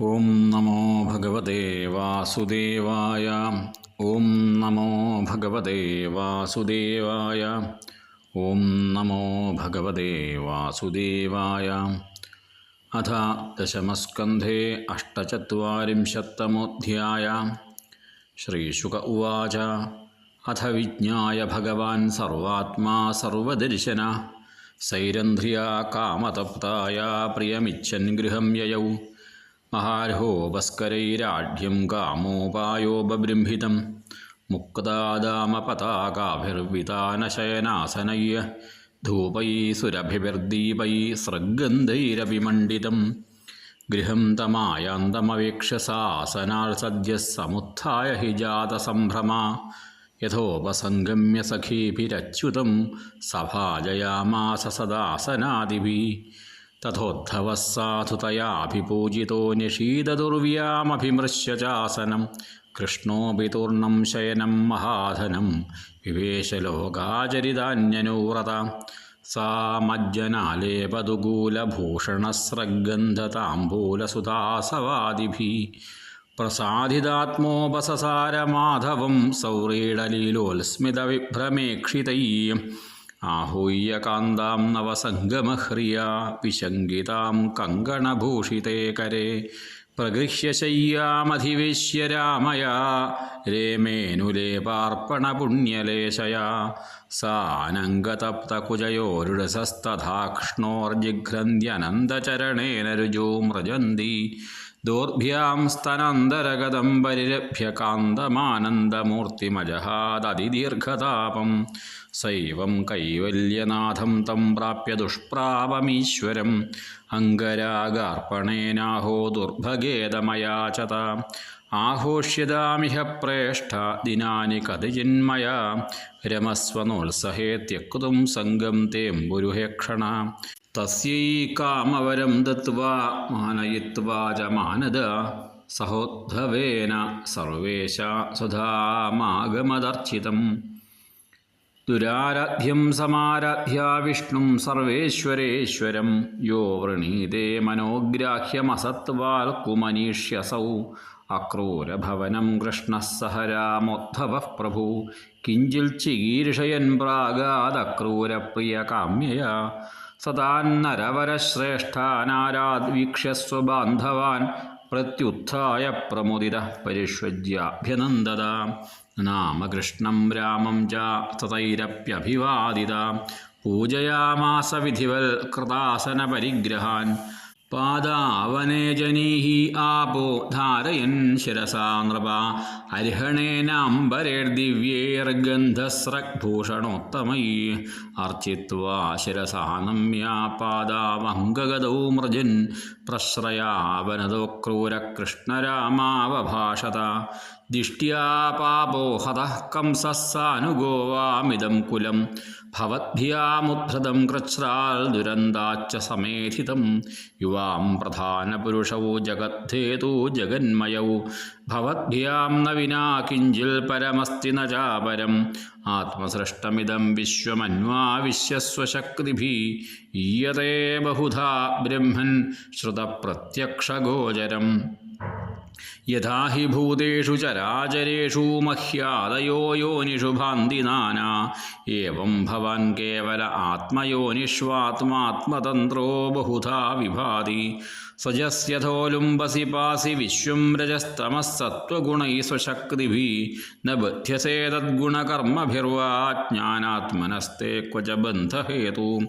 ഓം നമോ ഭഗവതേ വാസുദേവായ. ഓം നമോ ഭഗവതേ വാസുദേവായ. ഓം നമോ ഭഗവതേ വാസുദേവായ. അഥ ദശമസ്കന്ധേ അഷ്ടചത്വരിംശത്തമോധ്യായ. ശ്രീശുക ഉവാച. അഥ വിജ്ഞായ ഭഗവാൻ സർവാത്മാ സർവദർശന. സൈരന്ധ്രിയ കാമതപ്തായ പ്രിയമിച്ഛൻ ഗൃഹം യയൗ. മഹാർഹോപസ്കരൈരാഢ്യം കാമോപായോ ബബൃംഹിതം മുക്താദാമപതാകാഭിർവിതാനശയനാസനയ്യ ധൂപൈ സുരഭിർദീപൈ സൃഗന്ധൈരവിമണ്ഡിതം. ഗൃഹം തമായാന്തമവേക്ഷ സാസനാൽ സദ്യ സമുത്ഥായ ഹി ജാതസംഭ്രമ യഥോപസംഗമ്യ സഖീഭിരച്യുതം സഭാജയാമാസ സദാസനാദിഭിः. തഥോദ്ധവ സാധുതയാഭിപൂജിതോ നിഷീദുർവ്യാമഭിമൃശ്യ ചാസനം കൃഷ്ണോപിതൂർണം ശയനം മഹാധനം വിവേശലോകാചരിതാന്യനൂറത സാ മജ്ജനാലേപതുകൂലഭൂഷണസ്രഗന്ധതാംബൂലസുതാസവാദിഭി പ്രസാദിതാത്മോപസസാരമാധവം സൗറീഡലീലോൽസ്മിതവിഭ്രമേക്ഷിതൈ आहूय कान्तां नवसङ्गमह्रिया विशङ्गितां कङ्कणभूषिते करे प्रगृह्य शय्यामधिवेश्य रामया रेमेनुलेपार्पणपुण्यलेशया सानङ्गतप्तकुजयोरुरसस्तथाक्ष्णोर्जिघ्रन्त्यनन्दचरणेन ऋजो मृजन्ति ദൂർഭ്യാം സ്തനന്തരഗതം പരിരഭ്യ കാന്തമാനന്ദമൂർത്തിമജഹാദതിദീർഘതാപം സൈവം കൈവല്യനാഥം തം പ്രാപ്യ ദുഷ്പ്രാപമീശ്വരം അംഗരാഗാർപ്പണേനാഹോ ദുർഭഗേതമയാചത ആഘോഷ്യതാമിഹ പ്രേഷ്ഠ ദിനാനി കഥചിന്മയ രമസ്വനോത്സഹേ ത്യക്തും സംഗം തേം ഗുരുഹേക്ഷണ കാമവരം ദത്വാ മാനയിത്വാ ച മാനദ സഹോദ്ധവേന സർവേശ സുധാമാഗമദർച്ചിതം ദുരാരാധ്യം സമാരാധ്യ വിഷ്ണും സർവേശ്വരേശ്വരം യോ വൃണീതേ മനോഗ്രാഹ്യമസത്വാൽക്കുമനീഷ്യസൗ അക്രൂരഭവനം കൃഷ്ണഃ സഹ രാമോദ്ധവ പ്രഭു കിഞ്ചിൽ ചികീർഷയൻ പ്രാഗാദക്രൂരപ്രിയകാമ്യയാ സദാന്നരവരശ്രേഷ്ഠാനാരാദ്വീക്ഷ്യ സ്വബാന്ധവാൻ പ്രത്യുത്ഥായ പ്രമുദിത പരിഷ്വജ്യാഭ്യനന്ദത. നാമകൃഷ്ണം രാമം ച തതൈരപ്യഭിവാദിത. പൂജയാമാസ വിധിവൽ കൃതാസനപരിഗ്രഹാൻ. പാദാവനേ ജനീഹി ആപോ ധാരയൻ ശിരസാ നൃപ. അർഹണേനാംബരേർദിവ്യേർഗന്ധസ്രഗ്ഭൂഷണോത്തമൈ അർച്ചിത്വാ ശിരസാ നമ്യാ പാദാവങ്കഗതൗ മൃജൻ. പ്രശ്രയാവനതോ ക്രൂരകൃഷ്ണരാമാവഭാഷത. ദിഷ്ട്യാ പാപോ ഹതഃ കംസः സാനുഗോ വാമിദം കുലം ഭവദ്ഭ്യാമുദ്ധൃതം കൃച്ഛ്രാൽ ദുരന്താച്ച സമേധിതം യുവാം പ്രധാനപുരുഷവോ ജഗദ്ധേതു ജഗന്മയൗ ഭവദ്ഭ്യാം ന വിനാ കിഞ്ചിൽ പരമസ്തി ന ചാപരം ആത്മസൃഷ്ടമിദം വിശ്വമന്വാവിശ്യസ്വശക്തിഭി ഈയതേ ബഹുധാ ബ്രഹ്മൻ ശ്രുതപ്രത്യക്ഷഗോചരം യഥാ ഹി ഭൂതേഷു ചരാചരേഷു മഹ്യാദയോ യോനിഷു ഭാന്തി നാനാ ഏവം ഭവാൻ കേവല ആത്മയോനിഷ്വാത്മാത്മതന്ത്രോ ബഹുധാ വിഭാതി. सजस्य धोलुम्बसि पासि विश्वम्रजस्तमः सत्त्वगुणैः स्वशक्ति न बध्यसे तद्गुणकर्मभिर्वा ज्ञानात्मनस्ते क्व च बन्धहेतु।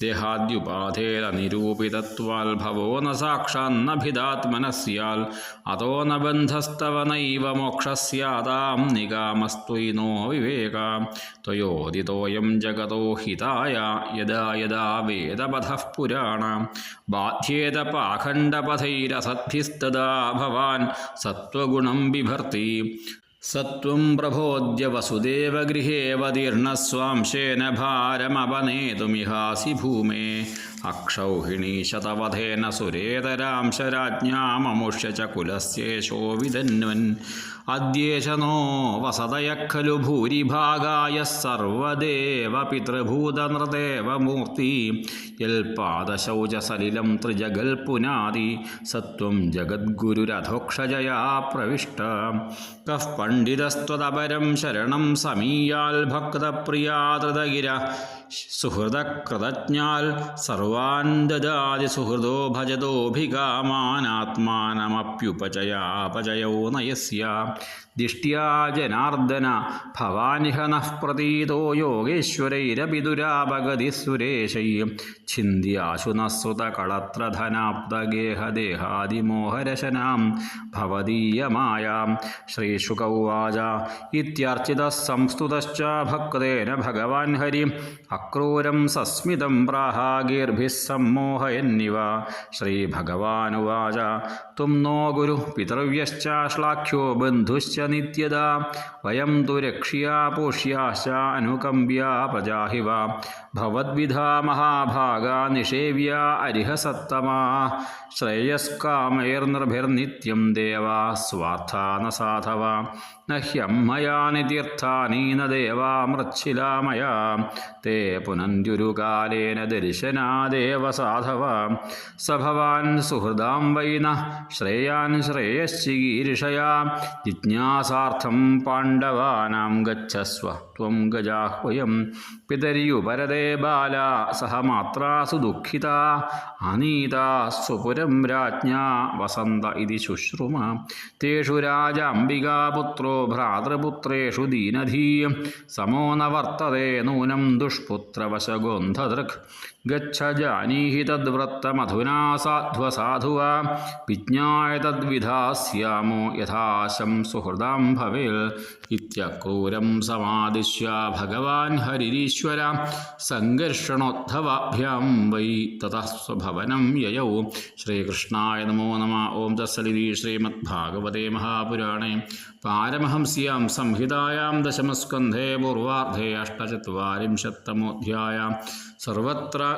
देहाद्युपाधेरनिरूपितत्वाल्भवो न साक्षान्नभिदात्मनस्याल्। अतो न बन्धस्तव नैव मोक्षस्यातां निगामस्त्वयि नो विवेका। त्वयोदितोऽयं जगतो हिताय यदा यदा वेदपथः पुराण बाध्येत पाखण्ड दण्डपथैरसद्भिस्तदा भवान् सत्त्वगुणं बिभर्ति। सत्त्वं प्रभोद्य वसुदेवगृहेऽवतीर्णस्वांशेन भारमवनेतुमिहासि भूमे। അക്ഷൗഹിണീ ശതവധേന സുരേതരാം ശരാജ്ഞാമമുഷ്യ ച കുലസ്യേശോ വിധന്വൻ അദ്യേശ നോ വസതയ ഖലു ഭൂരിഭാഗായ സർവദേവ പിതൃഭൂതനൃദേവ മൂർത്തി യൽപാദശൗചസലിലം ത്രിജഗൽ പുനാതി സത്വം ജഗദ്ഗുരുരധോക്ഷജയാ പ്രവിഷ്ട. കഃ പണ്ഡിതസ്ത്വതപരം ശരണം സമീയാൽ ഭക്തപ്രിയാതൃതഗിര സുഹൃതകൃതജ്ഞാൽ സർവാൻ ദദാതി സുഹൃദോ ഭജതോഭികാമാനാത്മാനമപ്യുപചയാപചയോ നയസ്യ. ദിഷ്ട്യാ ജനാർദ്ദന ഭവാനിഹ നഃ പ്രതീതോ യോഗേശ്വരൈരപി ദുരാപഗതി സുരേശൈ ഛിന്ദ്യാശു നസ്സുതകളത്രധനാപ്തഗേഹദേഹാദിമോഹരശനാം ഭവദീയമായാം ശ്രീശുകൗവാച ഇത്യർച്ചിത സംസ്തുതശ്ച ഭക്തേന ഭഗവാൻ ഹരി. അക്രൂരം സസ്മിതം പ്രാഹാഗീർഭിः സമ്മോഹയന്നിവ. ശ്രീഭഗവാനുവാച തും നോ ഗുരു പിതൃവ്യശ്ചാശ്ലാഖ്യോ ബന്ധുശ്ച നിത്യദാ വയം തു രക്ഷ്യാ പോഷ്യാശ അനുകമ്പ്യാ പ്രജാഹിവ ഭവദ്വിധാ മഹാഭാഗ നിഷേവ്യ അരിഹസത്തമാ ശ്രേയസ്കാമൈർനിർഭിർനിത്യം ദേവാ സ്വാർത്ഥാ ന സാധവ ന ഹ്യമ്മയാനി തീർത്ഥാനി ന തേ പുനന്ത്യുരുകാലേന ദർശനാദേവ സാധവ സ ഭവാൻ സുഹൃദാം വൈന ശ്രേയാൻ ശ്രേയശ്ചിഗീരിഷയാ ശ്രേയശ്ചികീർഷയാ ജിജ്ഞാസാർത്ഥം പാണ്ഡവാനാം ഗച്ഛസ്വ. ത്വം ഗജാഹ്വയം. പിതര്യുപരദേ ബാല. സഹ മാത്രാസു ദുഃഖിത. അനീത സ്വപുരം രാജ്ഞാ. വസന്ത ഇതി ശുശ്രുമ. തേഷു രാജാംബികാപുത്രോ ഭ്രാതൃപുത്രേഷു ദീനധീയം. സമോ നവർത്തതേ വർത്തതേ. നൂനം ദുഷ്പുത്രവശഗോന്ധദൃക് गच्छजानीहि तद्वृत्तमधुना साध्व साधुव विज्ञाय तद्विधास्यामो यथाशं शंसुहृदां भवेल् इत्यक्रूरं समादिश्य भगवान् हरिरीश्वर सङ्घर्षणोद्धवाभ्यां वै ततः स्वभवनं ययौ। श्रीकृष्णाय नमो नम। ॐ तत्सलिति श्रीमद्भागवते महापुराणे पारमहंस्यां संहितायां दशमस्कन्धे पूर्वार्धे अष्टचत्वारिंशत्तमोऽध्यायां। सर्वत्र